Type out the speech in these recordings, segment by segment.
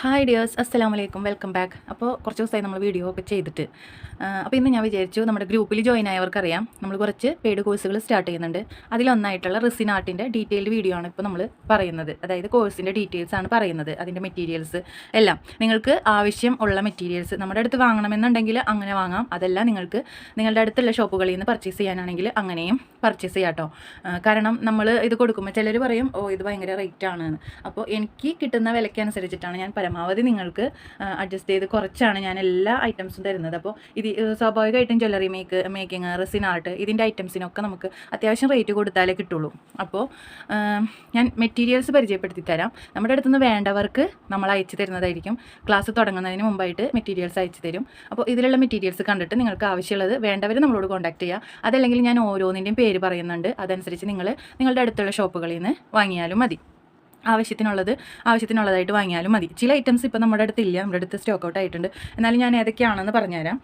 Hi dears അസ്സലാമു വലൈക്കും welcome back അപ്പോൾ കുറച്ച് ദിവസമായി നമ്മൾ വീഡിയോ ഒക്കെ ചെയ്തിട്ട്. അപ്പോൾ ഇന്ന് ഞാൻ വിചാരിച്ചു നമ്മുടെ ഗ്രൂപ്പിൽ ജോയിൻ ആയവർക്കറിയാം. നമ്മൾ കുറച്ച് പെയ്ഡ് കോഴ്സുകൾ സ്റ്റാർട്ട് ചെയ്യുന്നുണ്ട്. അതിലൊന്നായിട്ടുള്ള റിസിൻ ആർട്ടിന്റെ ഡീറ്റെയിൽഡ് വീഡിയോ ആണ് ഇപ്പോൾ നമ്മൾ പറയുന്നത്. അതായത് കോഴ്സിന്റെ ഡീറ്റെയിൽസ് ആണ് പറയുന്നത് അതിന്റെ മെറ്റീരിയൽസ് എല്ലാം. നിങ്ങൾക്ക് ആവശ്യം ഉള്ള മെറ്റീരിയൽസ് നമ്മുടെ അടുത്ത് വാങ്ങണമെന്നുണ്ടെങ്കിൽ അങ്ങനെ വാങ്ങാം. അതല്ല നിങ്ങൾക്ക് നിങ്ങളുടെ അടുത്തുള്ള ഷോപ്പുകളിൽ നിന്ന് പർച്ചേസ് ചെയ്യാനാണെങ്കിൽ അങ്ങനെയും പർച്ചേസ് ചെയ്യാം കാരണം നമ്മൾ ഇത് കൊടുക്കുമ്പോൾ ചിലർ പറയും ഓ ഇത് ഭയങ്കര റേറ്റ് ആണ്. അപ്പോൾ എനിക്ക് കിട്ടുന്ന വിലയ്ക്ക് അനുസരിച്ചിട്ടാണ് ഞാൻ നിങ്ങൾക്ക് അഡ്ജസ്റ്റ് ചെയ്ത് കുറച്ചാണ് ഞാൻ എല്ലാ ഐറ്റംസും തരുന്നത്. അപ്പോൾ ഇത് സ്വാഭാവികമായിട്ടും jewellery make making resin art ഇതിന്റെ ഐറ്റംസിനൊക്കെ നമുക്ക് അത്യാവശ്യം റേറ്റ് കൊടുത്താലേ കിട്ടുള്ളൂ. അപ്പോൾ ഞാൻ മെറ്റീരിയൽസ് പരിചയപ്പെടുത്തി തരാം. നമ്മുടെ അടുത്തുനിന്ന് വേണ്ടവർക്ക് നമ്മൾ അയച്ചു തരുന്നതായിരിക്കും. ക്ലാസ് തുടങ്ങുന്നതിന് മുമ്പായിട്ട് മെറ്റീരിയൽസ് അയച്ചു തരും. അപ്പോൾ ഇതിലുള്ള മെറ്റീരിയൽസ് കണ്ടിട്ട് നിങ്ങൾക്ക് ആവശ്യമുള്ളത് വേണ്ടവർ നമ്മളോട് കോൺടാക്ട് ചെയ്യുക അതല്ലെങ്കിൽ ഞാൻ ഓരോന്നിന്റെയും പേര് പറയുന്നുണ്ട്. അതനുസരിച്ച് നിങ്ങൾ നിങ്ങളുടെ അടുത്തുള്ള ഷോപ്പുകളിൽ നിന്ന് വാങ്ങിയാലും മതി. ആവശ്യത്തിനുള്ളത് ആവശ്യത്തിനുള്ളതായിട്ട് വാങ്ങിയാലും മതി. ചില ഐറ്റംസ് ഇപ്പോൾ നമ്മുടെ അടുത്ത് ഇല്ല നമ്മുടെ അടുത്ത് സ്റ്റോക്ക് ഔട്ട് ആയിട്ടുണ്ട്. എന്നാലും ഞാൻ ഏതൊക്കെയാണെന്ന് പറഞ്ഞുതരാം.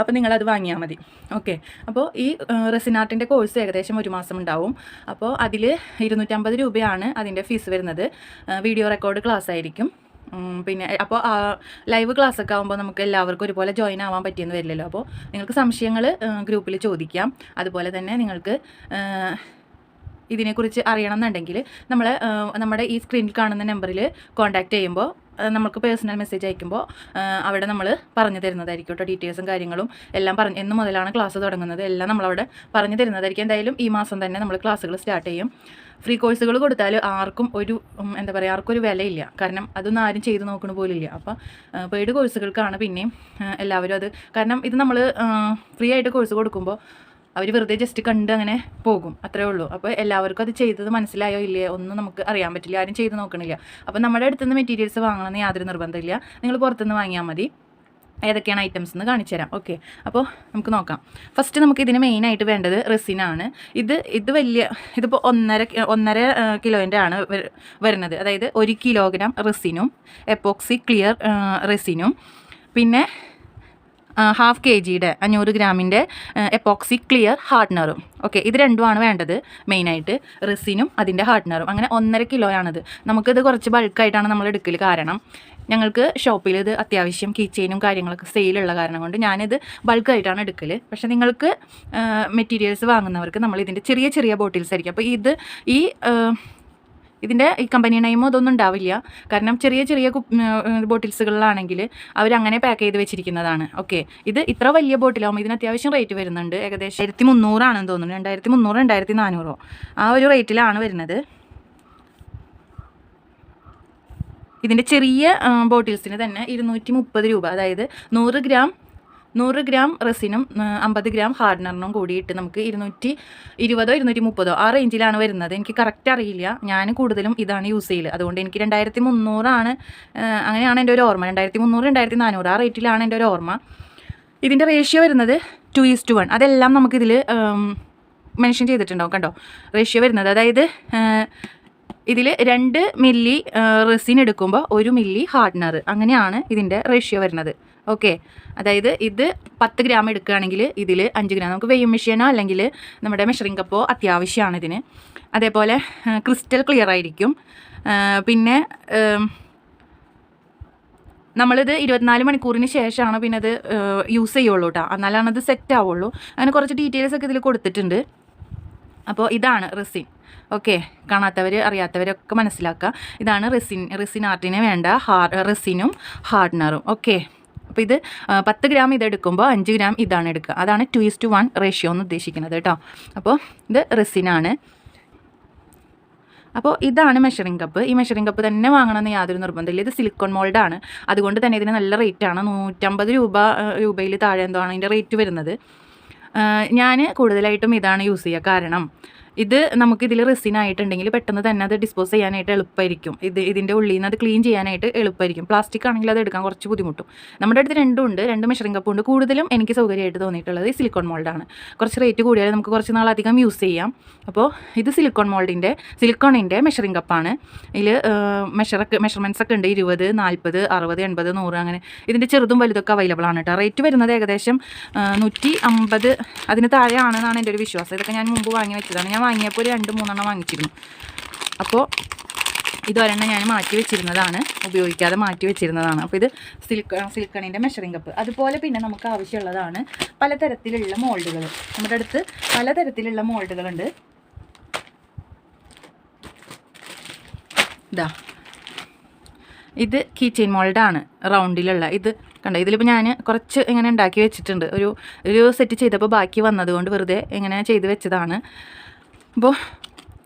അപ്പോൾ നിങ്ങളത് വാങ്ങിയാൽ മതി. ഓക്കെ അപ്പോൾ ഈ റെസിനാർട്ടിന്റെ കോഴ്സ് ഏകദേശം ഒരു മാസം ഉണ്ടാവും. അപ്പോൾ അതിൽ ഇരുന്നൂറ്റമ്പത് രൂപയാണ് അതിന്റെ ഫീസ് വരുന്നത്. വീഡിയോ റെക്കോർഡ് ക്ലാസ് ആയിരിക്കും. പിന്നെ അപ്പോൾ ലൈവ് ക്ലാസ് ഒക്കെ ആകുമ്പോൾ നമുക്ക് എല്ലാവർക്കും ഒരുപോലെ ജോയിൻ ആവാൻ പറ്റിയെന്ന് വരില്ലല്ലോ. അപ്പോൾ നിങ്ങൾക്ക് സംശയങ്ങൾ ഗ്രൂപ്പിൽ ചോദിക്കാം. അതുപോലെ തന്നെ നിങ്ങൾക്ക് ഇതിനെക്കുറിച്ച് അറിയണം എന്നുണ്ടെങ്കിൽ നമ്മൾ നമ്മുടെ ഈ സ്ക്രീനിൽ കാണുന്ന നമ്പറിൽ കോൺടാക്റ്റ് ചെയ്യുമ്പോൾ നമുക്ക് പേഴ്സണൽ മെസ്സേജ് അയക്കുമ്പോൾ അവിടെ നമ്മൾ പറഞ്ഞു തരുന്നതായിരിക്കും കേട്ടോ ഡീറ്റെയിൽസും കാര്യങ്ങളും എല്ലാം പറഞ്ഞു എന്ന് മുതലാണ് ക്ലാസ് തുടങ്ങുന്നത്. എല്ലാം നമ്മളവിടെ പറഞ്ഞു തരുന്നതായിരിക്കും. എന്തായാലും ഈ മാസം തന്നെ നമ്മൾ ക്ലാസ്സുകൾ സ്റ്റാർട്ട് ചെയ്യും. ഫ്രീ കോഴ്സുകൾ കൊടുത്താൽ ആർക്കും ഒരു എന്താ പറയുക ആർക്കും ഒരു വിലയില്ല. കാരണം അതൊന്നും ആരും ചെയ്തു നോക്കണ പോലില്ല. അപ്പോൾ പെയ്ഡ് കോഴ്സുകൾക്കാണ് പിന്നെയും എല്ലാവരും അത് കാരണം ഇത് നമ്മൾ ഫ്രീ ആയിട്ട് കോഴ്സ് കൊടുക്കുമ്പോൾ അവർ വെറുതെ ജസ്റ്റ് കണ്ട് അങ്ങനെ പോകും. അത്രേ ഉള്ളൂ. അപ്പോൾ എല്ലാവർക്കും അത് ചെയ്തത് മനസ്സിലായോ ഇല്ലേ ഒന്നും നമുക്ക് അറിയാൻ പറ്റില്ല. ആരും ചെയ്ത് നോക്കണില്ല. അപ്പോൾ നമ്മുടെ അടുത്തുനിന്ന് മെറ്റീരിയൽസ് വാങ്ങണമെന്ന് യാതൊരു നിർബന്ധമില്ല നിങ്ങൾ പുറത്തുനിന്ന് വാങ്ങിയാൽ മതി. ഏതൊക്കെയാണ് ഐറ്റംസ് എന്ന് കാണിച്ചു തരാം. ഓക്കെ അപ്പോൾ നമുക്ക് നോക്കാം. ഫസ്റ്റ് നമുക്ക് ഇതിന് മെയിനായിട്ട് വേണ്ടത് റെസിനാണ് ഇത് ഇത് വലിയ ഇതിപ്പോൾ ഒന്നര ഒന്നര കിലോന്റെ ആണ് വരുന്നത്. അതായത് ഒരു കിലോഗ്രാം റെസിനും എപ്പോക്സി ക്ലിയർ റെസിനും പിന്നെ ഹാഫ് കെ ജിയുടെ അഞ്ഞൂറ് ഗ്രാമിന്റെ എപ്പോക്സി ക്ലിയർ ഹാർഡ്നറും ഓക്കെ ഇത് രണ്ടുമാണ് വേണ്ടത്. മെയിനായിട്ട് റെസിനും അതിന്റെ ഹാർഡ്നറും അങ്ങനെ ഒന്നര കിലോയാണിത് നമുക്കിത് കുറച്ച് ബൾക്കായിട്ടാണ് നമ്മൾ എടുക്കൽ കാരണം ഞങ്ങൾക്ക് ഷോപ്പിൽ ഇത് അത്യാവശ്യം കീ കാര്യങ്ങളൊക്കെ സെയിലുള്ള കാരണം കൊണ്ട് ഞാനിത് ബൾക്കായിട്ടാണ് എടുക്കൽ പക്ഷേ നിങ്ങൾക്ക് മെറ്റീരിയൽസ് വാങ്ങുന്നവർക്ക് നമ്മൾ ഇതിന്റെ ചെറിയ ചെറിയ ബോട്ടിൽസ് ആയിരിക്കും. അപ്പോൾ ഇത് ഈ ഇതിന്റെ ഈ കമ്പനി നെയിമോ ഇതൊന്നും ഉണ്ടാവില്ല. കാരണം ചെറിയ ചെറിയ ബോട്ടിൽസുകളിലാണെങ്കിൽ അവരങ്ങനെ പാക്ക് ചെയ്ത് വെച്ചിരിക്കുന്നതാണ്. ഓക്കെ ഇത് ഇത്ര വലിയ ബോട്ടിലാകുമ്പോൾ ഇതിന് അത്യാവശ്യം റേറ്റ് വരുന്നുണ്ട്. ഏകദേശം ആയിരത്തി മുന്നൂറാണെന്ന് തോന്നുന്നു. രണ്ടായിരത്തി മുന്നൂറ് രണ്ടായിരത്തി നാനൂറോ ആ ഒരു റേറ്റിലാണ് വരുന്നത്. ഇതിന്റെ ചെറിയ ബോട്ടിൽസിന് തന്നെ ഇരുന്നൂറ്റി മുപ്പത് രൂപ. അതായത് നൂറ് ഗ്രാം നൂറ് ഗ്രാം റെസിനും അമ്പത് ഗ്രാം ഹാർഡ്നറിനും കൂടിയിട്ട് നമുക്ക് ഇരുന്നൂറ്റി ഇരുപതോ ഇരുന്നൂറ്റി മുപ്പതോ ആ റേഞ്ചിലാണ് വരുന്നത്. എനിക്ക് കറക്റ്റ് അറിയില്ല. ഞാൻ കൂടുതലും ഇതാണ് യൂസ് ചെയ്യൽ അതുകൊണ്ട് എനിക്ക് രണ്ടായിരത്തി മുന്നൂറാണ് അങ്ങനെയാണ് എന്റെ ഒരു ഓർമ്മ. രണ്ടായിരത്തി മുന്നൂറ് രണ്ടായിരത്തി നാനൂറ് ആ റേറ്റിലാണ് എന്റെ ഒരു ഓർമ്മ. ഇതിന്റെ റേഷ്യോ വരുന്നത് ടു ഈസ് ടു വൺ അതെല്ലാം നമുക്കിതിൽ മെൻഷൻ ചെയ്തിട്ടുണ്ടാവും കണ്ടോ? റേഷ്യോ വരുന്നത്. അതായത് ഇതിൽ രണ്ട് മില്ലി റെസിൻ എടുക്കുമ്പോൾ ഒരു മില്ലി ഹാർഡ്നർ അങ്ങനെയാണ് ഇതിന്റെ റേഷ്യോ വരുന്നത്. ഓക്കെ അതായത് ഇത് പത്ത് ഗ്രാം എടുക്കുകയാണെങ്കിൽ ഇതിൽ അഞ്ച് ഗ്രാം നമുക്ക് വെയ്യും മെഷീനോ അല്ലെങ്കിൽ നമ്മുടെ മെഷറിംഗ് കപ്പോ അത്യാവശ്യമാണ് ഇതിന്. അതേപോലെ ക്രിസ്റ്റൽ ക്ലിയർ ആയിരിക്കും. പിന്നെ നമ്മളിത് ഇരുപത്തിനാല് മണിക്കൂറിന് ശേഷമാണ് പിന്നെ അത് യൂസ് ചെയ്യുള്ളൂ കേട്ടോ എന്നാലാണ് അത് സെറ്റ് ആവുള്ളൂ. അങ്ങനെ കുറച്ച് ഡീറ്റെയിൽസ് ഒക്കെ ഇതിൽ കൊടുത്തിട്ടുണ്ട്. അപ്പോൾ ഇതാണ് റെസിൻ ഓക്കെ കാണാത്തവർ അറിയാത്തവരൊക്കെ മനസ്സിലാക്കുക. ഇതാണ് റെസിൻ റെസിൻ ആർട്ടിന് വേണ്ട ഹാർ റെസിനും ഹാർഡ്നറും ഓക്കെ അപ്പോൾ ഇത് പത്ത് ഗ്രാം ഇതെടുക്കുമ്പോൾ അഞ്ച് ഗ്രാം ഇതാണ് എടുക്കുക. അതാണ് two is to one ratio എന്ന് ഉദ്ദേശിക്കുന്നത് കേട്ടോ. അപ്പോൾ ഇത് റെസിനാണ്. അപ്പോൾ ഇതാണ് മെഷറിംഗ് കപ്പ് ഈ മെഷറിംഗ് കപ്പ് തന്നെ വാങ്ങണമെന്ന് യാതൊരു നിർബന്ധമില്ല. ഇത് സിലിക്കോൺ ആണ്. അതുകൊണ്ട് തന്നെ ഇതിന് നല്ല റേറ്റാണ് നൂറ്റമ്പത് രൂപ രൂപയിൽ താഴെ എന്തോ ആണ് ഇതിന്റെ റേറ്റ് വരുന്നത്. ഞാൻ കൂടുതലായിട്ടും ഇതാണ് യൂസ് ചെയ്യുക കാരണം ഇത് നമുക്ക് ഇതിൽ റെസിനായിട്ടുണ്ടെങ്കിൽ പെട്ടെന്ന് തന്നെ അത് ഡിസ്പോസ് ചെയ്യാനായിട്ട് എളുപ്പമായിരിക്കും ഇത് ഇതിന്റെ ഉള്ളിൽ നിന്ന് അത് ക്ലീൻ ചെയ്യാനായിട്ട് എളുപ്പമായിരിക്കും പ്ലാസ്റ്റിക് ആണെങ്കിൽ അത് എടുക്കാൻ കുറച്ച് ബുദ്ധിമുട്ടും. നമ്മുടെ അടുത്ത് രണ്ടും ഉണ്ട്. രണ്ട് മെഷറിംഗ് കപ്പ് ഉണ്ട്. കൂടുതലും എനിക്ക് സൗകര്യമായിട്ട് തോന്നിയിട്ടുള്ളത് സിലിക്കോൺ മോൾഡാണ് കുറച്ച് റേറ്റ് കൂടിയാലും നമുക്ക് കുറച്ച് നാളധികം യൂസ് ചെയ്യാം. അപ്പോൾ ഇത് സിലിക്കോൺ മോൾഡിന്റെ സിലിക്കോണിന്റെ മെഷറിംഗ് കപ്പാണ് ഇതിൽ മെഷറൊക്കെ മെഷർമെന്റ്സ് ഒക്കെ ഉണ്ട്. ഇരുപത് നാൽപ്പത് അറുപത് എൺപത് നൂറ് അങ്ങനെ. ഇതിന്റെ ചെറുതും വലുതൊക്കെ അവൈലബിൾ ആണ് കേട്ടോ. റേറ്റ് വരുന്നത് ഏകദേശം നൂറ്റി അമ്പത് അതിന് താഴെയാണെന്നാണ് എന്റെ ഒരു വിശ്വാസം. ഇതൊക്കെ ഞാൻ മുമ്പ് വാങ്ങി വെച്ചതാണ്. ഞാൻ വാങ്ങിയപ്പോൾ ഒരു രണ്ട് മൂന്നെണ്ണം വാങ്ങിച്ചിരുന്നു. അപ്പോൾ ഇതൊരെണ്ണം ഞാൻ മാറ്റി വെച്ചിരുന്നതാണ്. ഉപയോഗിക്കാതെ മാറ്റി വെച്ചിരുന്നതാണ്. അപ്പോൾ ഇത് സിൽക്ക് സിൽക്കണിന്റെ മെഷറിംഗ് കപ്പ് അതുപോലെ പിന്നെ നമുക്ക് ആവശ്യമുള്ളതാണ് പലതരത്തിലുള്ള മോൾഡുകൾ. നമ്മുടെ അടുത്ത് പലതരത്തിലുള്ള മോൾഡുകളുണ്ട്. ഇതാ. ഇത് കീ ചെയിൻ മോൾഡാണ് റൗണ്ടിലുള്ള. ഇത് കണ്ടോ? ഇതിലിപ്പോൾ ഞാൻ കുറച്ച് ഇങ്ങനെ ഉണ്ടാക്കി വെച്ചിട്ടുണ്ട്. ഒരു ഒരു സെറ്റ് ചെയ്തപ്പോൾ ബാക്കി വന്നതുകൊണ്ട് വെറുതെ ഇങ്ങനെ ചെയ്ത് വെച്ചതാണ്. അപ്പോൾ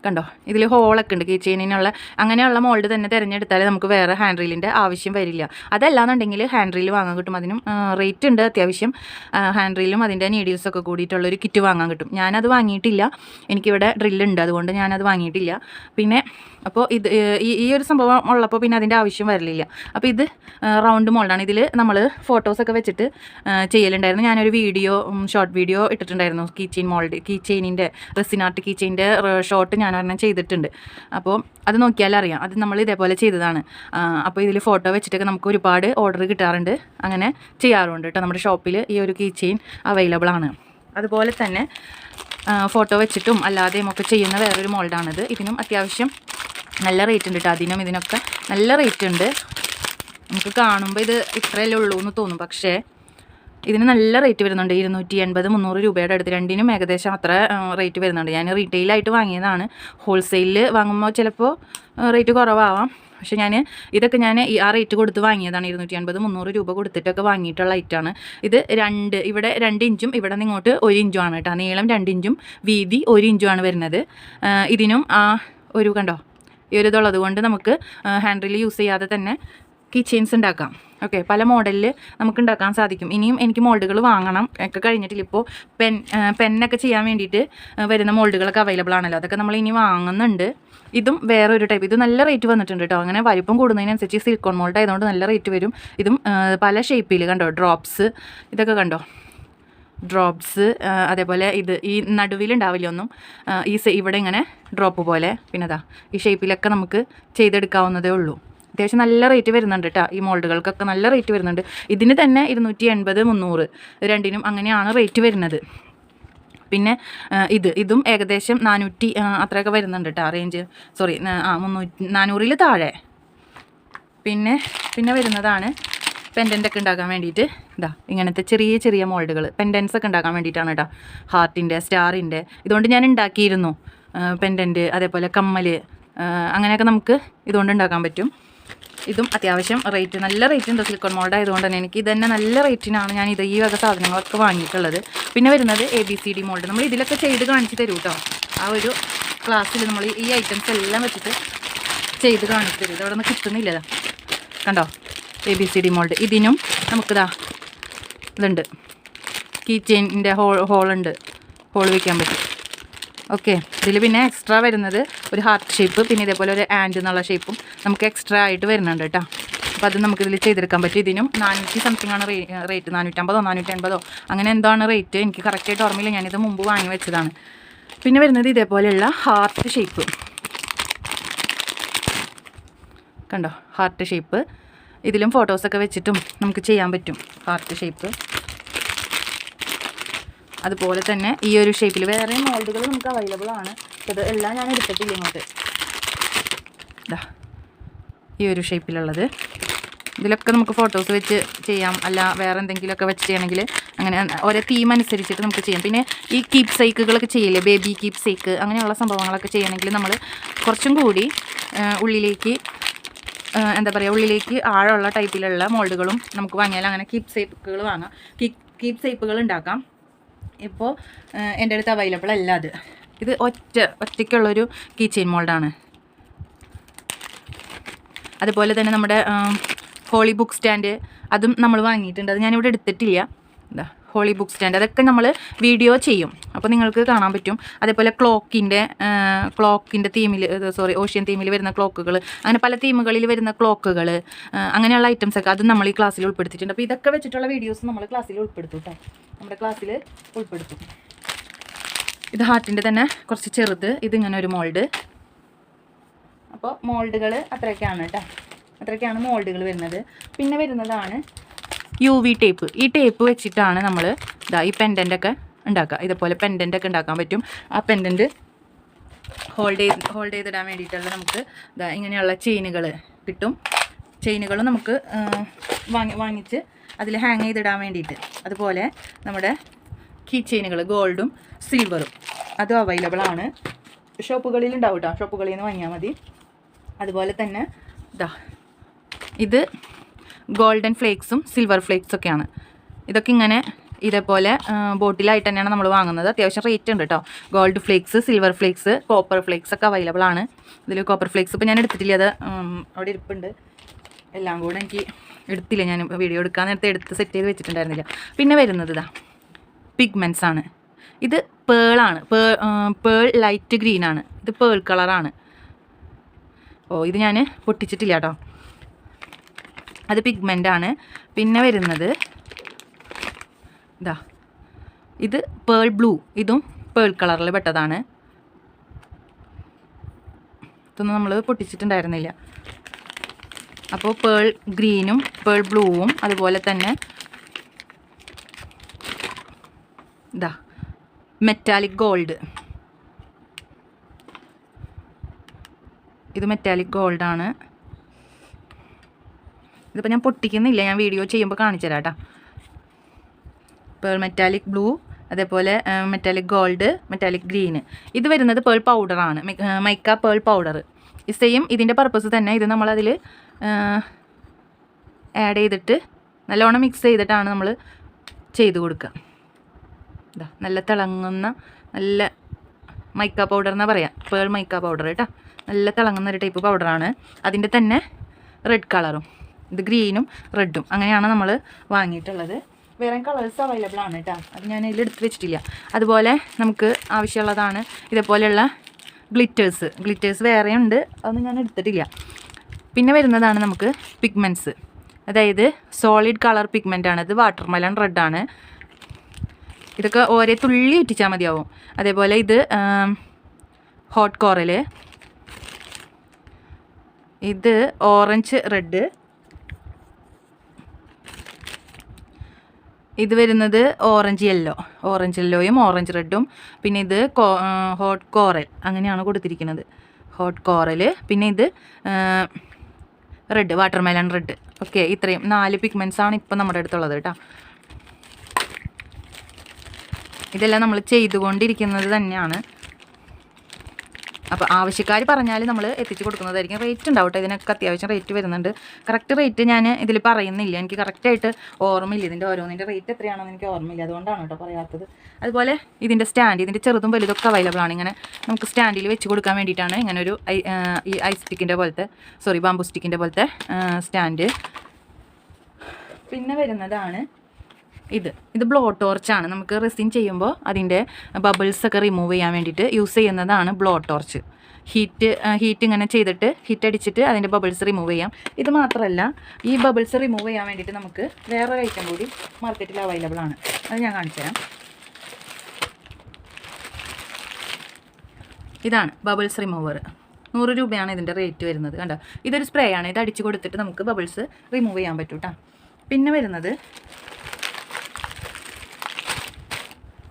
കണ്ടോ? ഇതിൽ ഹോളൊക്കെ ഉണ്ട് കീ ചെയിനിനുള്ള അങ്ങനെയുള്ള മോൾഡ് തന്നെ തിരഞ്ഞെടുത്താലേ നമുക്ക് വേറെ ഹാൻഡ് റീലിന്റെ ആവശ്യം വരില്ല. അതല്ലാന്നുണ്ടെങ്കിൽ ഹാൻഡ് റീൽ വാങ്ങാൻ കിട്ടും. അതിനും റേറ്റ് ഉണ്ട് അത്യാവശ്യം. ഹാൻഡ് റീലും അതിന്റെ നീഡിൽസൊക്കെ കൂടിയിട്ടുള്ളൊരു കിറ്റ് വാങ്ങാൻ കിട്ടും. ഞാനത് വാങ്ങിയിട്ടില്ല. എനിക്കിവിടെ ഡ്രില്ലുണ്ട് അതുകൊണ്ട് ഞാനത് വാങ്ങിയിട്ടില്ല. പിന്നെ അപ്പോൾ ഇത് ഈ ഒരു സംഭവം ഉള്ളപ്പോൾ പിന്നെ അതിന്റെ ആവശ്യം വരലില്ല. അപ്പോൾ ഇത് റൗണ്ട് മോൾഡാണ് ഇതിൽ നമ്മൾ ഫോട്ടോസൊക്കെ വെച്ചിട്ട് ചെയ്യലുണ്ടായിരുന്നു. ഞാനൊരു വീഡിയോ ഷോർട്ട് വീഡിയോ ഇട്ടിട്ടുണ്ടായിരുന്നു. കീ ചെയിൻ മോൾഡ് കീ ചെയിനിന്റെ റെസിനാർട്ട് കീ ചെയിന്റെ ഷോർട്ട് ഞാൻ ഒരെണ്ണം ചെയ്തിട്ടുണ്ട്. അപ്പോൾ അത് നോക്കിയാൽ അറിയാം. അത് നമ്മൾ ഇതേപോലെ ചെയ്തതാണ്. അപ്പോൾ ഇതിൽ ഫോട്ടോ വെച്ചിട്ടൊക്കെ നമുക്ക് ഒരുപാട് ഓർഡർ കിട്ടാറുണ്ട്. അങ്ങനെ ചെയ്യാറുണ്ട് കേട്ടോ. നമ്മുടെ ഷോപ്പിൽ ഈ ഒരു കീ ചെയിൻ അവൈലബിൾ ആണ്. അതുപോലെ തന്നെ ഫോട്ടോ വെച്ചിട്ടും അല്ലാതെയും ഒക്കെ ചെയ്യുന്ന വേറൊരു മോൾഡാണിത് ഇതിനും അത്യാവശ്യം നല്ല റേറ്റ് ഉണ്ട് കേട്ടോ. അതിനും ഇതിനൊക്കെ നല്ല റേറ്റ് ഉണ്ട്. നമുക്ക് കാണുമ്പോൾ ഇത് ഇത്രയല്ലേ ഉള്ളൂ എന്ന് തോന്നും. പക്ഷേ ഇതിന് നല്ല റേറ്റ് വരുന്നുണ്ട്. ഇരുന്നൂറ്റി എൺപത് മുന്നൂറ് രൂപയുടെ അടുത്ത് രണ്ടിനും ഏകദേശം അത്ര റേറ്റ് വരുന്നുണ്ട്. ഞാൻ റീറ്റെയിലായിട്ട് വാങ്ങിയതാണ്. ഹോൾസെയിലിൽ വാങ്ങുമ്പോൾ ചിലപ്പോൾ റേറ്റ് കുറവാവാം. പക്ഷേ ഞാൻ ഇതൊക്കെ ഞാൻ ആ റേറ്റ് കൊടുത്ത് വാങ്ങിയതാണ്. ഇരുന്നൂറ്റി അൻപത് മുന്നൂറ് രൂപ കൊടുത്തിട്ടൊക്കെ വാങ്ങിയിട്ടുള്ള ഐറ്റാണ് ഇത് രണ്ട് ഇവിടെ രണ്ട് ഇഞ്ചും ഇവിടെ നിന്ന് ഇങ്ങോട്ട് ഒരു ഇഞ്ചും ആണ് കേട്ടോ. നീളം രണ്ട് ഇഞ്ചും വീതി ഒരു ഇഞ്ചും ആണ് വരുന്നത്. ഇതിനും ആ ഒരു കണ്ടോ? ഈ ഒരു ഇതുള്ളത് കൊണ്ട് നമുക്ക് ഹാൻഡിൽ യൂസ് ചെയ്യാതെ തന്നെ കിച്ചൻസ് ഉണ്ടാക്കാം. ഓക്കെ പല മോഡലിൽ നമുക്ക് ഉണ്ടാക്കാൻ സാധിക്കും. ഇനിയും എനിക്ക് മോൾഡുകൾ വാങ്ങണം. ഒക്കെ കഴിഞ്ഞിട്ടില്ല. ഇപ്പോൾ പെൻ പെന്നൊക്കെ ചെയ്യാൻ വേണ്ടിയിട്ട് വരുന്ന മോൾഡുകളൊക്കെ അവൈലബിൾ ആണല്ലോ. അതൊക്കെ നമ്മൾ ഇനി വാങ്ങുന്നുണ്ട്. ഇതും വേറെ ഒരു ടൈപ്പ് ഇത് നല്ല റേറ്റ് വന്നിട്ടുണ്ട് കേട്ടോ അങ്ങനെ വലിപ്പം കൂടുന്നതിനനുസരിച്ച് സിൽക്കോൺ മോൾഡ് ആയതുകൊണ്ട് നല്ല റേറ്റ് വരും. ഇതും പല ഷേപ്പിൽ കണ്ടോ? ഡ്രോപ്സ് ഇതൊക്കെ കണ്ടോ? ഡ്രോപ്സ് അതേപോലെ ഇത് ഈ നടുവിലുണ്ടാവില്ല ഒന്നും? ഈ ഇവിടെ ഇങ്ങനെ ഡ്രോപ്പ് പോലെ. പിന്നെ ഈ ഷേപ്പിലൊക്കെ നമുക്ക് ചെയ്തെടുക്കാവുന്നതേ ഉള്ളൂ. അത്യാവശ്യം നല്ല റേറ്റ് വരുന്നുണ്ട് കേട്ടോ ഈ മോൾഡുകൾക്കൊക്കെ നല്ല റേറ്റ് വരുന്നുണ്ട്. ഇതിന് തന്നെ ഇരുന്നൂറ്റി എൺപത് മുന്നൂറ്. രണ്ടിനും അങ്ങനെയാണ് റേറ്റ് വരുന്നത്. പിന്നെ ഇത്. ഇതും ഏകദേശം നാനൂറ്റി അത്രയൊക്കെ വരുന്നുണ്ട് കേട്ടോ റേഞ്ച് സോറി ആ മുന്നൂറ്റി നാനൂറിൽ താഴെ. പിന്നെ പിന്നെ വരുന്നതാണ് പെൻഡന്റ് ഒക്കെ ഉണ്ടാക്കാൻ വേണ്ടിയിട്ട്. ഇതാ ഇങ്ങനത്തെ ചെറിയ ചെറിയ മോൾഡുകൾ പെൻഡൻസ് ഒക്കെ ഉണ്ടാക്കാൻ വേണ്ടിയിട്ടാണ് കേട്ടോ ഹാർട്ടിന്റെ സ്റ്റാറിന്റെ ഇതുകൊണ്ട് ഞാൻ ഉണ്ടാക്കിയിരുന്നു. പെൻഡന്റ് അതേപോലെ കമ്മൽ അങ്ങനെയൊക്കെ നമുക്ക് ഇതുകൊണ്ട് ഉണ്ടാക്കാൻ പറ്റും. ഇതും അത്യാവശ്യം റേറ്റ് നല്ല റേറ്റ് ഉണ്ട് സിലിക്കോൺ മോൾഡ് ആയതുകൊണ്ട് തന്നെ എനിക്ക് ഇതന്നെ നല്ല റേറ്റിനാണ് ഞാൻ ഇത് ഈ വക സാധനങ്ങളൊക്കെ വാങ്ങിയിട്ടുള്ളത്. പിന്നെ വരുന്നത് A B C D mould നമ്മൾ ഇതിലൊക്കെ ചെയ്ത് കാണിച്ച് തരൂ കേട്ടോ ആ ഒരു ക്ലാസ്സിൽ നമ്മൾ ഈ ഐറ്റംസ് എല്ലാം വെച്ചിട്ട് ചെയ്ത് കാണിച്ചു തരും. ഇതവിടെ നിന്ന് കിട്ടുന്നില്ല. കണ്ടോ? A B C D mould ഇതിനും നമുക്കിതാ ഇതുണ്ട്. കീ ചെയിനിന്റെ ഹോൾ ഹോളുണ്ട് ഹോൾ വയ്ക്കാൻ പറ്റും. ഓക്കെ. ഇതിൽ പിന്നെ എക്സ്ട്രാ വരുന്നത് ഒരു ഹാർട്ട് ഷേപ്പ് പിന്നെ ഇതേപോലെ ഒരു ആൻഡ് എന്നുള്ള ഷേപ്പും നമുക്ക് എക്സ്ട്രാ ആയിട്ട് വരുന്നുണ്ട് കേട്ടോ അപ്പോൾ അത് നമുക്കിതിൽ ചെയ്തെടുക്കാൻ പറ്റും. ഇതിനും നാനൂറ്റി സംതിങ് ആണ് റേറ്റ് നാനൂറ്റമ്പതോ നാനൂറ്റി എൺപതോ അങ്ങനെ എന്താണ് റേറ്റ് എനിക്ക് കറക്റ്റായിട്ട് ഓർമ്മയില്ല. ഞാനിത് മുമ്പ് വാങ്ങി വെച്ചതാണ്. പിന്നെ വരുന്നത് ഇതേപോലെയുള്ള ഹാർട്ട് ഷേപ്പ് കണ്ടോ? ഹാർട്ട് ഷേപ്പ് ഇതിലും ഫോട്ടോസൊക്കെ വെച്ചിട്ടും നമുക്ക് ചെയ്യാൻ പറ്റും. ഹാർട്ട് ഷേപ്പ് അതുപോലെ തന്നെ ഈ ഒരു ഷേപ്പിൽ വേറെ മോൾഡുകൾ നമുക്ക് അവൈലബിൾ ആണ്. അത് എല്ലാം ഞാൻ എടുത്തിട്ടില്ല ഇങ്ങോട്ട്. ഈ ഒരു ഷേപ്പിലുള്ളത് ഇതിലൊക്കെ നമുക്ക് ഫോട്ടോസ് വെച്ച് ചെയ്യാം. അല്ല വേറെ എന്തെങ്കിലുമൊക്കെ വെച്ച് ചെയ്യണമെങ്കിൽ അങ്ങനെ ഓരോ തീം അനുസരിച്ചിട്ട് നമുക്ക് ചെയ്യാം. പിന്നെ ഈ കീപ് സൈക്കുകളൊക്കെ ചെയ്യില്ലേ? ബേബി കീപ് സൈക്ക് അങ്ങനെയുള്ള സംഭവങ്ങളൊക്കെ ചെയ്യണമെങ്കിൽ നമ്മൾ കുറച്ചും കൂടി ഉള്ളിലേക്ക് എന്താ പറയുക ഉള്ളിലേക്ക് ആഴമുള്ള ടൈപ്പിലുള്ള മോൾഡുകളും നമുക്ക് വാങ്ങിയാൽ അങ്ങനെ കീപ് സൈപ്പുകൾ വാങ്ങാം. കീപ് സൈപ്പുകൾ ഉണ്ടാക്കാം. ഇപ്പോൾ എന്റെ അടുത്ത് അവൈലബിൾ അല്ല അത്. ഇത് ഒറ്റ ഒറ്റയ്ക്കുള്ളൊരു കീ മോൾഡാണ് അതുപോലെ തന്നെ നമ്മുടെ ഹോളി ബുക്ക് സ്റ്റാൻഡ് അതും നമ്മൾ വാങ്ങിയിട്ടുണ്ട്. അത് ഞാനിവിടെ എടുത്തിട്ടില്ല. എന്താ ഹോളി ബുക്ക് സ്റ്റാൻഡ് അതൊക്കെ നമ്മൾ വീഡിയോ ചെയ്യും. അപ്പോൾ നിങ്ങൾക്ക് കാണാൻ പറ്റും. അതേപോലെ ക്ലോക്കിന്റെ ക്ലോക്കിന്റെ തീമിൽ സോറി ഓഷ്യൻ തീമിൽ വരുന്ന ക്ലോക്കുകൾ അങ്ങനെ പല തീമുകളിൽ വരുന്ന ക്ലോക്കുകൾ അങ്ങനെയുള്ള ഐറ്റംസ് ഒക്കെ അത് നമ്മൾ ഈ ക്ലാസ്സിൽ ഉൾപ്പെടുത്തിയിട്ടുണ്ട്. അപ്പോൾ ഇതൊക്കെ വെച്ചിട്ടുള്ള വീഡിയോസ് നമ്മൾ ക്ലാസ്സിൽ ഉൾപ്പെടുത്തും കേട്ടോ നമ്മുടെ ക്ലാസ്സിൽ ഉൾപ്പെടുത്തും. ഇത് ഹാർട്ടിന്റെ തന്നെ കുറച്ച് ചെറുത് ഇതിങ്ങനെ ഒരു മോൾഡ് അപ്പോൾ മോൾഡുകൾ അത്രയൊക്കെയാണ് കേട്ടോ അത്രയൊക്കെയാണ് മോൾഡുകൾ വരുന്നത്. പിന്നെ വരുന്നതാണ് യു വി ടേപ്പ് ഈ ടേപ്പ് വെച്ചിട്ടാണ് നമ്മൾ ഇതാ ഈ പെൻഡന്റ് ഒക്കെ ഉണ്ടാക്കുക. ഇതേപോലെ പെൻഡന്റ് ഒക്കെ ഉണ്ടാക്കാൻ പറ്റും. ആ പെൻഡന്റ് ഹോൾഡ് ചെയ്ത് ഹോൾഡ് ചെയ്തിടാൻ വേണ്ടിയിട്ടുള്ള നമുക്ക് ഇതാ ഇങ്ങനെയുള്ള ചെയിനുകൾ കിട്ടും. ചെയിനുകളും നമുക്ക് വാങ്ങി വാങ്ങിച്ച് അതിൽ ഹാങ് ചെയ്തിടാൻ വേണ്ടിയിട്ട്. അതുപോലെ നമ്മുടെ കീ ചെയിനുകൾ ഗോൾഡും സിൽവറും അതും അവൈലബിൾ ആണ്. ഷോപ്പുകളിൽ ഉണ്ടാവും കേട്ടോ ഷോപ്പുകളിൽ നിന്ന് വാങ്ങിയാൽ മതി. അതുപോലെ തന്നെ ഇതാ ഇത് ഗോൾഡൻ ഫ്ലേക്സും സിൽവർ ഫ്ലേക്സും ഒക്കെയാണ് ഇതൊക്കെ ഇങ്ങനെ ഇതേപോലെ ബോട്ടിലായിട്ട് തന്നെയാണ് നമ്മൾ വാങ്ങുന്നത്. അത്യാവശ്യം റേറ്റ് ഉണ്ട് കേട്ടോ gold flakes silver flakes copper flakes ഒക്കെ അവൈലബിൾ ആണ്. ഇതിൽ കോപ്പർ ഫ്ലേക്സ് ഇപ്പോൾ ഞാൻ എടുത്തിട്ടില്ല. അത് അവിടെ ഇരിപ്പുണ്ട്. എല്ലാം കൂടെ എനിക്ക് എടുത്തില്ല. ഞാൻ വീഡിയോ എടുക്കാൻ നേരത്തെ എടുത്ത് സെറ്റ് ചെയ്ത് വെച്ചിട്ടുണ്ടായിരുന്നില്ല. പിന്നെ വരുന്നത് ഇതാ പിഗ്മെൻസ് ആണ്. ഇത് പേളാണ് പേൾ ലൈറ്റ് ഗ്രീൻ ആണ്. ഇത് പേൾ കളറാണ് ഓ ഇത് ഞാൻ പൊട്ടിച്ചിട്ടില്ല കേട്ടോ അത് ആണ്. പിന്നെ വരുന്നത് ഇതാ ഇത് പേൾ ബ്ലൂ ഇതും പേൾ കളറിൽ പെട്ടതാണ്. ഇതൊന്നും നമ്മൾ പൊട്ടിച്ചിട്ടുണ്ടായിരുന്നില്ല. അപ്പോൾ പേൾ ഗ്രീനും പേൾ ബ്ലൂവും അതുപോലെ തന്നെ ഇതാ മെറ്റാലിക് ഗോൾഡ് ഇത് മെറ്റാലിക് ഗോൾഡാണ് ഇതിപ്പോൾ ഞാൻ പൊട്ടിക്കുന്നില്ല. ഞാൻ വീഡിയോ ചെയ്യുമ്പോൾ കാണിച്ചു തരാം കേട്ടോ പേൾ മെറ്റാലിക് ബ്ലൂ അതേപോലെ മെറ്റാലിക് ഗോൾഡ് മെറ്റാലിക് ഗ്രീന് ഇത് വരുന്നത് പേൾ പൗഡറാണ് മൈക്ക പേൾ പൗഡർ സെയിം ഇതിന്റെ പർപ്പസ് തന്നെ ഇത് നമ്മളതിൽ ആഡ് ചെയ്തിട്ട് നല്ലോണം മിക്സ് ചെയ്തിട്ടാണ് നമ്മൾ ചെയ്ത് കൊടുക്കുക ഇതാ നല്ല തിളങ്ങുന്ന നല്ല മൈക്ക പൗഡർ എന്നാണ് പറയാം. പേൾ മൈക്ക പൗഡർ കേട്ടോ നല്ല തിളങ്ങുന്ന ഒരു ടൈപ്പ് പൗഡറാണ് അതിന്റെ തന്നെ റെഡ് കളറും ഇത് ഗ്രീനും റെഡും അങ്ങനെയാണ് നമ്മൾ വാങ്ങിയിട്ടുള്ളത്. വേറെ കളേഴ്സ് അവൈലബിൾ ആണ് കേട്ടോ അത് ഞാൻ ഇതിൽ എടുത്ത് വെച്ചിട്ടില്ല. അതുപോലെ നമുക്ക് ആവശ്യമുള്ളതാണ് ഇതേപോലെയുള്ള ഗ്ലിറ്റേഴ്സ് ഗ്ലിറ്റേഴ്സ് വേറെ ഉണ്ട്. അതൊന്നും ഞാൻ എടുത്തിട്ടില്ല. പിന്നെ വരുന്നതാണ് നമുക്ക് പിഗ്മെന്റ്സ് അതായത് സോളിഡ് കളർ പിഗ്മെന്റ് ആണ്. ഇത് വാട്ടർ മെലൺ റെഡാണ് ഇതൊക്കെ ഓരോ തുള്ളി ഉറ്റിച്ചാൽ മതിയാവും. അതേപോലെ ഇത് ഹോട്ട് കോറൽ ഇത് ഓറഞ്ച് റെഡ് ഇത് വരുന്നത് ഓറഞ്ച് യെല്ലോ ഓറഞ്ച് യെല്ലോയും ഓറഞ്ച് റെഡും പിന്നെ ഇത് ഹോട്ട് കോറൽ അങ്ങനെയാണ് കൊടുത്തിരിക്കുന്നത്. ഹോട്ട് കോറൽ പിന്നെ ഇത് red watermelon red okay ഇത്രയും. നാല് പിഗ്മെന്റ്സ് ആണ് ഇപ്പം നമ്മുടെ അടുത്തുള്ളത് കേട്ടോ. ഇതെല്ലാം നമ്മൾ ചെയ്തുകൊണ്ടിരിക്കുന്നത് തന്നെയാണ്. അപ്പോൾ ആവശ്യക്കാർ പറഞ്ഞാൽ നമ്മൾ എത്തിച്ചു കൊടുക്കുന്നതായിരിക്കും. റേറ്റ് ഉണ്ടാവട്ടെ ഇതിനൊക്കെ അത്യാവശ്യം റേറ്റ് വരുന്നുണ്ട്. കറക്റ്റ് റേറ്റ് ഞാൻ ഇതിൽ പറയുന്നില്ല. എനിക്ക് കറക്റ്റായിട്ട് ഓർമ്മയില്ല. ഇതിന്റെ ഓരോന്നിന്റെ റേറ്റ് എത്രയാണെന്ന് എനിക്ക് ഓർമ്മയില്ല. അതുകൊണ്ടാണ് കേട്ടോ പറയാത്തത്. അതുപോലെ ഇതിന്റെ സ്റ്റാൻഡ് ഇതിന്റെ ചെറുതും വലുതൊക്കെ അവൈലബിൾ ആണ്. ഇങ്ങനെ നമുക്ക് സ്റ്റാൻഡിൽ വെച്ച് കൊടുക്കാൻ വേണ്ടിയിട്ടാണ് ഇങ്ങനെ ഒരു ഈ ഐസ് സ്റ്റിക്കിന്റെ പോലത്തെ സോറി ബാമ്പു സ്റ്റിക്കിന്റെ പോലത്തെ സ്റ്റാൻഡ് പിന്നെ വരുന്നതാണ് ഇത്. ഇത് ബ്ലോ ടോർച്ചാണ് നമുക്ക് റെസിൻ ചെയ്യുമ്പോൾ അതിന്റെ ബബിൾസ് ഒക്കെ റിമൂവ് ചെയ്യാൻ വേണ്ടിയിട്ട് യൂസ് ചെയ്യുന്നതാണ് ബ്ലോ ടോർച്ച് ഹീറ്റ് ഹീറ്റ് ഇങ്ങനെ ചെയ്തിട്ട് ഹീറ്റ് അടിച്ചിട്ട് അതിന്റെ ബബിൾസ് റിമൂവ് ചെയ്യാം. ഇത് മാത്രമല്ല ഈ ബബിൾസ് റിമൂവ് ചെയ്യാൻ വേണ്ടിയിട്ട് നമുക്ക് വേറൊരു ഐറ്റം കൂടി മാർക്കറ്റിൽ അവൈലബിൾ ആണ്. അത് ഞാൻ കാണിച്ചു തരാം. ഇതാണ് ബബിൾസ് റിമൂവർ നൂറ് രൂപയാണ് ഇതിന്റെ റേറ്റ് വരുന്നത് കണ്ടോ? ഇതൊരു സ്പ്രേ ആണ്. ഇത് അടിച്ചു കൊടുത്തിട്ട് നമുക്ക് ബബിൾസ് റിമൂവ് ചെയ്യാൻ പറ്റൂട്ടാ. പിന്നെ വരുന്നത്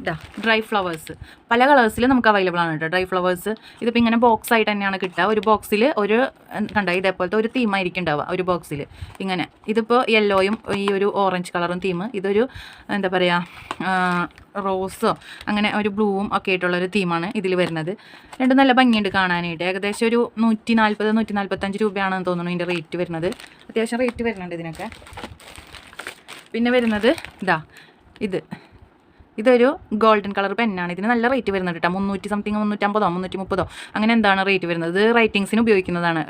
ഇതാ ഡ്രൈ ഫ്ലവേഴ്സ് പല കളേഴ്സിൽ നമുക്ക് അവൈലബിൾ ആണ് കേട്ടോ ഡ്രൈ ഫ്ലവേഴ്സ് ഇതിപ്പോൾ ഇങ്ങനെ ബോക്സ് ആയിട്ട് തന്നെയാണ് കിട്ടുക. ഒരു ബോക്സിൽ ഒരു കണ്ട? ഇതേപോലത്തെ ഒരു തീമായിരിക്കും ഉണ്ടാവുക ഒരു ബോക്സിൽ ഇങ്ങനെ. ഇതിപ്പോൾ യെല്ലോയും ഈ ഒരു ഓറഞ്ച് കളറും തീം ഇതൊരു എന്താ പറയുക റോസോ അങ്ങനെ ഒരു ബ്ലൂവും ഒക്കെ ആയിട്ടുള്ളൊരു തീമാണ് ഇതിൽ വരുന്നത്. രണ്ടും നല്ല ഭംഗിയുണ്ട് കാണാനായിട്ട്. ഏകദേശം ഒരു നൂറ്റി നാൽപ്പത് നൂറ്റി നാൽപ്പത്തഞ്ച് രൂപയാണെന്ന് തോന്നുന്നു ഇതിന്റെ റേറ്റ് വരുന്നത്. അത്യാവശ്യം റേറ്റ് വരുന്നുണ്ട് ഇതിനൊക്കെ. പിന്നെ വരുന്നത് ഇതാ ഇത്. ഇതൊരു ഗോൾഡൻ കളർ പെന്നാണ് ഇതിന് നല്ല റേറ്റ് വരുന്നത് കേട്ടോ മുന്നൂറ്റി സംതിങ് മുന്നൂറ്റമ്പതോ മുന്നൂറ്റി മുപ്പതോ അങ്ങനെ എന്താണ് റേറ്റ് വരുന്നത്? ഇത് റൈറ്റിങ്സിന് ഉപയോഗിക്കുന്നതാണ്.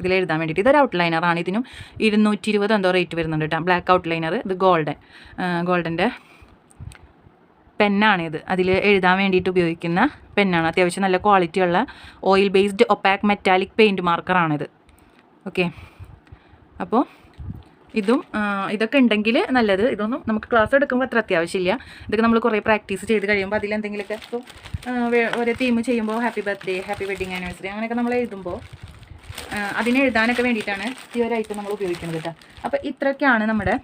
ഇതിൽ എഴുതാൻ വേണ്ടിയിട്ട്. ഇതൊരു ഔട്ട്ലൈനറാണ് ഇതിനും ഇരുന്നൂറ്റി ഇരുപത് എന്തോ റേറ്റ് വരുന്നുണ്ട് കേട്ടോ ബ്ലാക്ക് ഔട്ട്ലൈനർ ഇത് ഗോൾഡൻ ഗോൾഡന്റെ പെന്നാണിത് അതിൽ എഴുതാൻ വേണ്ടിയിട്ട് ഉപയോഗിക്കുന്ന പെന്നാണ് അത്യാവശ്യം നല്ല ക്വാളിറ്റിയുള്ള oil based opaque metallic paint മാർക്കറാണിത് okay അപ്പോൾ ഇതും ഇതൊക്കെ ഉണ്ടെങ്കിൽ നല്ലത്. ഇതൊന്നും നമുക്ക് ക്ലാസ് എടുക്കുമ്പോൾ അത്ര അത്യാവശ്യമില്ല. ഇതൊക്കെ നമ്മൾ കുറേ പ്രാക്ടീസ് ചെയ്ത് കഴിയുമ്പോൾ അതിലെന്തെങ്കിലുമൊക്കെ ഇപ്പോൾ ഓരോ തീം ചെയ്യുമ്പോൾ happy birthday happy wedding anniversary അങ്ങനെയൊക്കെ നമ്മൾ എഴുതുമ്പോൾ അതിനെ എഴുതാനൊക്കെ വേണ്ടിയിട്ടാണ് ഈ ഒരു ഐറ്റം നമ്മൾ ഉപയോഗിക്കുന്നത് കേട്ടോ അപ്പോൾ ഇത്രയൊക്കെയാണ് നമ്മുടെ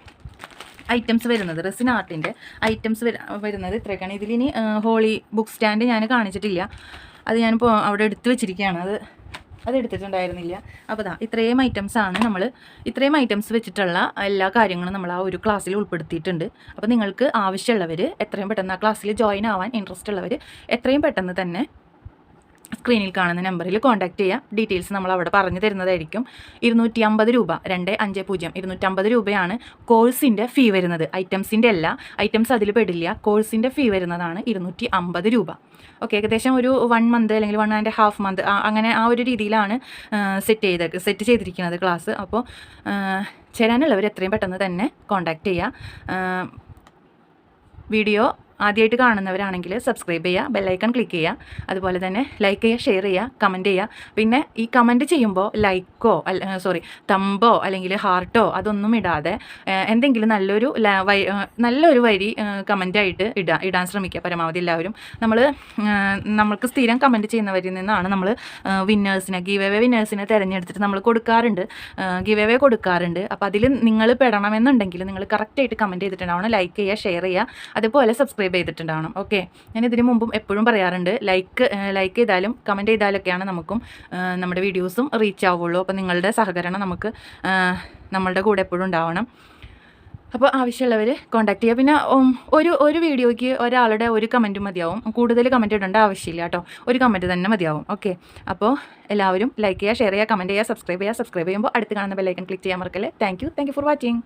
ഐറ്റംസ് വരുന്നത്. റെസിൻ ആർട്ടിന്റെ ഐറ്റംസ് വരുന്നത് ഇത്രയൊക്കെയാണ്. ഇതിലിനി ഹോളി ബുക്ക് സ്റ്റാൻഡ് ഞാൻ കാണിച്ചിട്ടില്ല. അത് ഞാനിപ്പോൾ അവിടെ എടുത്തു വെച്ചിരിക്കുകയാണ്. അത് അത് എടുത്തിട്ടുണ്ടായിരുന്നില്ല അപ്പോൾ ദാ ഇത്രയും ഐറ്റംസ് ആണ് നമ്മൾ ഇത്രയും ഐറ്റംസ് വെച്ചിട്ടുള്ള എല്ലാ കാര്യങ്ങളും നമ്മൾ ആ ഒരു ക്ലാസ്സിൽ ഉൾപ്പെടുത്തിയിട്ടുണ്ട്. അപ്പോൾ നിങ്ങൾക്ക് ആവശ്യമുള്ളവർ എത്രയും പെട്ടെന്ന് ആ ക്ലാസ്സിൽ ജോയിൻ ആവാൻ ഇൻട്രസ്റ്റ് ഉള്ളവർ എത്രയും പെട്ടെന്ന് തന്നെ സ്ക്രീനിൽ കാണുന്ന നമ്പറിൽ കോൺടാക്ട് ചെയ്യുക ഡീറ്റെയിൽസ് നമ്മൾ അവിടെ പറഞ്ഞു തരുന്നതായിരിക്കും. ഇരുന്നൂറ്റി അമ്പത് രൂപ രണ്ട് അഞ്ച് പൂജ്യം. ഇരുന്നൂറ്റമ്പത് രൂപയാണ് കോഴ്സിന്റെ ഫീ വരുന്നത്. ഐറ്റംസിന്റെ അല്ല ഐറ്റംസ് അതിൽ പെടില്ല. കോഴ്സിന്റെ ഫീ വരുന്നതാണ് ഇരുന്നൂറ്റി അമ്പത് രൂപ. ഓക്കെ ഏകദേശം ഒരു വൺ മന്ത് അല്ലെങ്കിൽ വൺ ആൻഡ് ഹാഫ് മന്ത് അങ്ങനെ ആ ഒരു രീതിയിലാണ് സെറ്റ് ചെയ്ത സെറ്റ് ചെയ്തിരിക്കുന്നത് ക്ലാസ് അപ്പോൾ ചേരാനുള്ളവർ എത്രയും പെട്ടെന്ന് തന്നെ കോൺടാക്റ്റ് ചെയ്യുക വീഡിയോ ആദ്യമായിട്ട് കാണുന്നവരാണെങ്കിൽ സബ്സ്ക്രൈബ് ചെയ്യുക ബെല്ലൈക്കൺ ക്ലിക്ക് ചെയ്യുക അതുപോലെ തന്നെ ലൈക്ക് ചെയ്യുക ഷെയർ ചെയ്യുക കമന്റ് ചെയ്യുക. പിന്നെ ഈ കമന്റ് ചെയ്യുമ്പോൾ ലൈക്കോ സോറി തമ്പോ അല്ലെങ്കിൽ ഹാർട്ടോ അതൊന്നും ഇടാതെ എന്തെങ്കിലും നല്ലൊരു നല്ലൊരു വരി കമന്റായിട്ട് ഇടാ ഇടാൻ ശ്രമിക്കുക. പരമാവധി എല്ലാവരും. നമ്മൾ നമ്മൾക്ക് സ്ഥിരം കമന്റ് ചെയ്യുന്നവരിൽ നിന്നാണ് നമ്മൾ വിന്നേഴ്സിനെ ഗീവ് എവേ വിന്നേഴ്സിനെ തിരഞ്ഞെടുത്തിട്ട് നമ്മൾ കൊടുക്കാറുണ്ട്. ഗീവ് എവേ കൊടുക്കാറുണ്ട്. അപ്പോൾ അതിൽ നിങ്ങൾ പെടണമെന്നുണ്ടെങ്കിൽ നിങ്ങൾ കറക്റ്റായിട്ട് കമന്റ് ചെയ്തിട്ടുണ്ടാവണം. ലൈക്ക് ചെയ്യുക ഷെയർ ചെയ്യുക. അതുപോലെ സബ്സ്ക്രൈബ് ചെയ്തിട്ടുണ്ടാവണം. ഓക്കെ ഞാൻ ഇതിന് മുമ്പും എപ്പോഴും പറയാറുണ്ട് ലൈക്ക് ലൈക്ക് ചെയ്താലും കമന്റ് ചെയ്താലൊക്കെയാണ് നമുക്കും നമ്മുടെ വീഡിയോസും റീച്ച് ആവുള്ളൂ. അപ്പോൾ നിങ്ങളുടെ സഹകരണം നമുക്ക് നമ്മളുടെ കൂടെ എപ്പോഴും ഉണ്ടാവണം. അപ്പോൾ ആവശ്യമുള്ളവർ കോൺടാക്ട് ചെയ്യുക. പിന്നെ ഒരു ഒരു വീഡിയോയ്ക്ക് ഒരാളുടെ ഒരു കമന്റ് മതിയാവും. കൂടുതൽ കമന്റ് ഇടേണ്ട ആവശ്യമില്ല കേട്ടോ. ഒരു കമന്റ് തന്നെ മതിയാവും. ഓക്കെ അപ്പോൾ എല്ലാവരും ലൈക്ക് ചെയ്യുക ഷെയർ ചെയ്യുക കമന്റ് ചെയ്യുക സബ്സ്ക്രൈബ് ചെയ്യുക. സബ്സ്ക്രൈബ് ചെയ്യുമ്പോൾ അടുത്ത് കാണുന്ന ബെല്ലൈക്കൺ ക്ലിക്ക് ചെയ്യാൻ മറക്കല്ലേ. Thank you thank you for watching